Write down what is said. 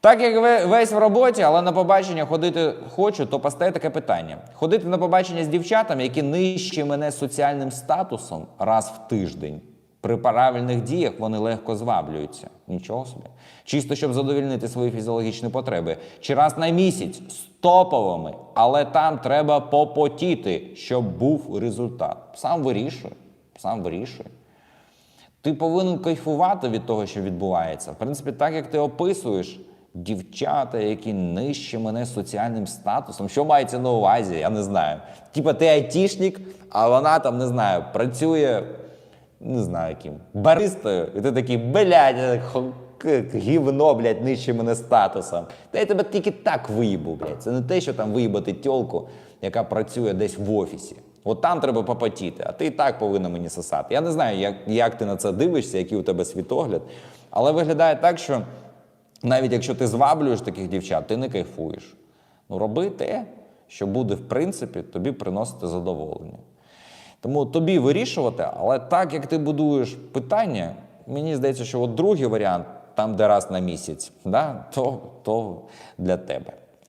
Так як весь в роботі, але на побачення ходити хочу, то постає таке питання: ходити на побачення з дівчатами, які нижче мене соціальним статусом раз в тиждень. При правильних діях вони легко зваблюються. Нічого собі. Чисто щоб задовільнити свої фізіологічні потреби. Чи раз на місяць з топовими, але там треба попотіти, щоб був результат. Сам вирішуй, сам вирішуй. Ти повинен кайфувати від того, що відбувається. В принципі, так як ти описуєш дівчата, які нижче мене соціальним статусом. Що мається на увазі? Я не знаю. Типа ти айтішник, а вона там не знаю, працює, не знаю яким, баристою. І ти такий, блядь, гівно, блядь, нижче мене статусом. Та я тебе тільки так виїбу, блядь. Це не те, що там виїбати тьолку, яка працює десь в офісі. От там треба попотіти, а ти і так повинна мені сосати. Я не знаю, як, як ти на це дивишся, який у тебе світогляд, але виглядає так, що навіть якщо ти зваблюєш таких дівчат, ти не кайфуєш. Ну, роби те, що буде, в принципі, тобі приносити задоволення. Тому тобі вирішувати, але так як ти будуєш питання, мені здається, що от другий варіант, там, де раз на місяць, да, то, то для тебе.